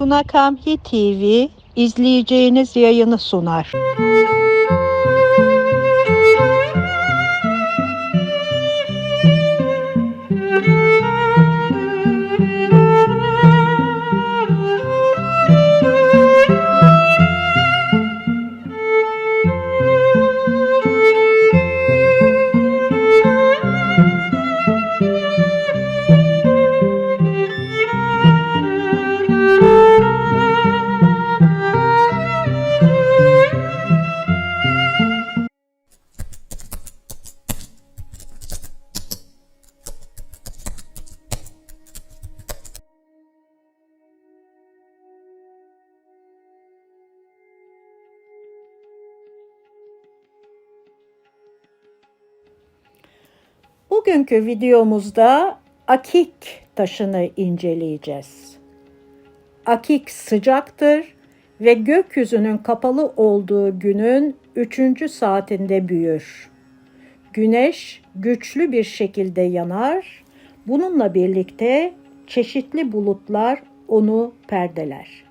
Tunakamhi TV izleyeceğiniz yayını sunar. Bugünkü videomuzda akik taşını inceleyeceğiz. Akik sıcaktır ve gökyüzünün kapalı olduğu günün üçüncü saatinde büyür. Güneş güçlü bir şekilde yanar. Bununla birlikte çeşitli bulutlar onu perdeler.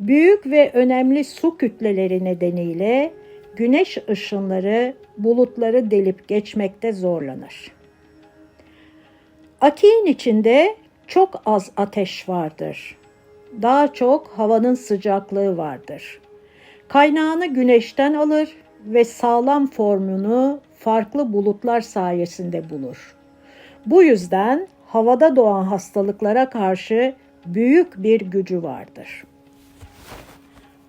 Büyük ve önemli su kütleleri nedeniyle güneş ışınları bulutları delip geçmekte zorlanır. Akiğin içinde çok az ateş vardır. Daha çok havanın sıcaklığı vardır. Kaynağını güneşten alır ve sağlam formunu farklı bulutlar sayesinde bulur. Bu yüzden havada doğan hastalıklara karşı büyük bir gücü vardır.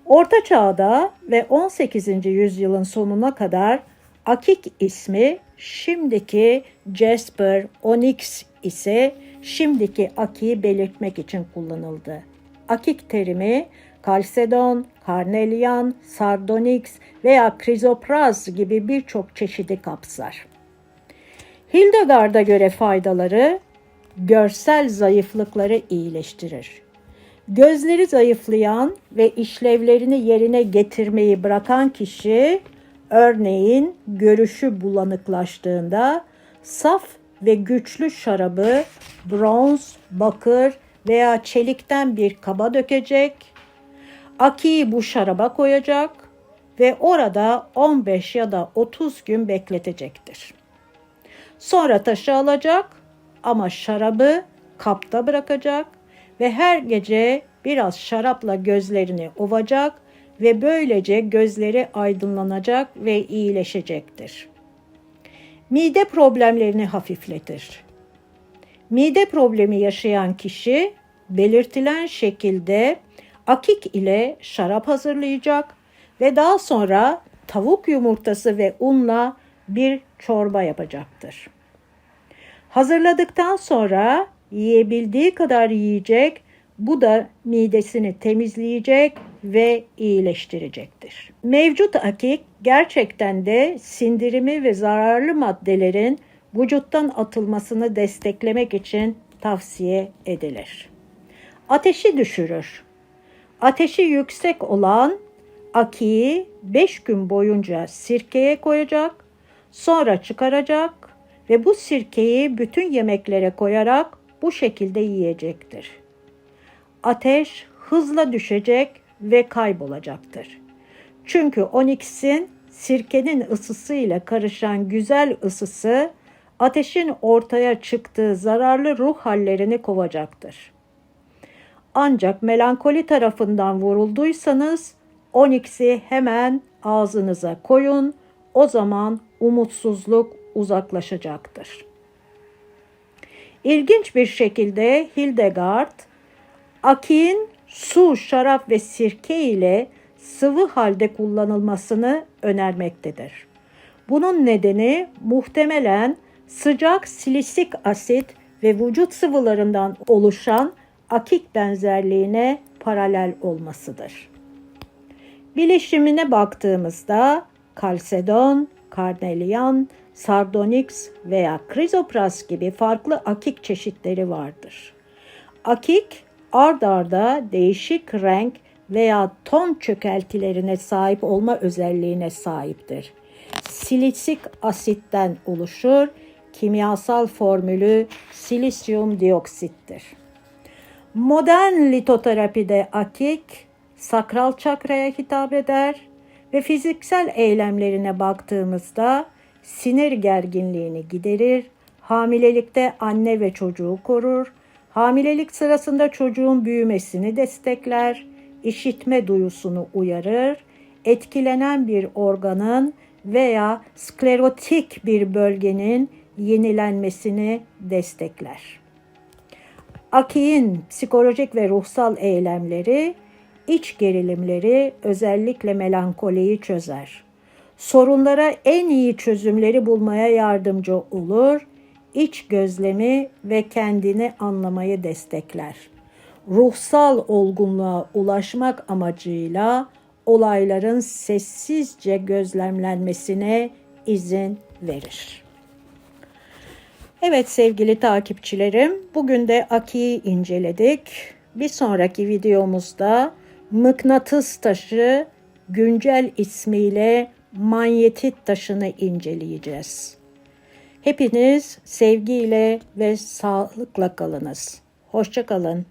Orta Çağ'da ve 18. yüzyılın sonuna kadar Akik ismi şimdiki Jasper, Onyx ise şimdiki Aki'yi belirtmek için kullanıldı. Akik terimi kalsedon, karnelian, sardonyx veya krizopraz gibi birçok çeşidi kapsar. Hildegard'a göre faydaları görsel zayıflıkları iyileştirir. Gözleri zayıflayan ve işlevlerini yerine getirmeyi bırakan kişi örneğin görüşü bulanıklaştığında saf ve güçlü şarabı bronz, bakır veya çelikten bir kaba dökecek, akiyi bu şaraba koyacak ve orada 15 ya da 30 gün bekletecektir. Sonra taşı alacak ama şarabı kapta bırakacak ve her gece biraz şarapla gözlerini ovacak ve böylece gözleri aydınlanacak ve iyileşecektir. Mide problemlerini hafifletir. Mide problemi yaşayan kişi belirtilen şekilde akik ile şarap hazırlayacak ve daha sonra tavuk yumurtası ve unla bir çorba yapacaktır. Hazırladıktan sonra yiyebildiği kadar yiyecek, bu da midesini temizleyecek ve iyileştirecektir. Mevcut akik gerçekten de sindirimi ve zararlı maddelerin vücuttan atılmasını desteklemek için tavsiye edilir. Ateşi düşürür. Ateşi yüksek olan akiyi 5 gün boyunca sirkeye koyacak, sonra çıkaracak ve bu sirkeyi bütün yemeklere koyarak bu şekilde yiyecektir. Ateş hızla düşecek ve kaybolacaktır. Çünkü onyx'in sirkenin ısısıyla karışan güzel ısısı ateşin ortaya çıktığı zararlı ruh hallerini kovacaktır. Ancak melankoli tarafından vurulduysanız onyx'i hemen ağzınıza koyun. O zaman umutsuzluk uzaklaşacaktır. İlginç bir şekilde Hildegard, Aki'nin su, şarap ve sirke ile sıvı halde kullanılmasını önermektedir. Bunun nedeni muhtemelen sıcak silisik asit ve vücut sıvılarından oluşan akik benzerliğine paralel olmasıdır. Bileşimine baktığımızda kalsedon, karnelian, sardonyx veya krizopras gibi farklı akik çeşitleri vardır. Akik ard arda değişik renk veya ton çökeltilerine sahip olma özelliğine sahiptir. Silisik asitten oluşur. Kimyasal formülü silisyum dioksittir. Modern litoterapide akik sakral çakraya hitap eder ve fiziksel eylemlerine baktığımızda sinir gerginliğini giderir, hamilelikte anne ve çocuğu korur, hamilelik sırasında çocuğun büyümesini destekler, işitme duyusunu uyarır, etkilenen bir organın veya sklerotik bir bölgenin yenilenmesini destekler. Aki'nin psikolojik ve ruhsal eylemleri iç gerilimleri özellikle melankoliyi çözer. Sorunlara en iyi çözümleri bulmaya yardımcı olur. İç gözlemi ve kendini anlamayı destekler. Ruhsal olgunluğa ulaşmak amacıyla olayların sessizce gözlemlenmesine izin verir. Evet sevgili takipçilerim, bugün de Aki'yi inceledik. Bir sonraki videomuzda mıknatıs taşı güncel ismiyle manyetit taşını inceleyeceğiz. Hepiniz sevgiyle ve sağlıkla kalınız. Hoşçakalın.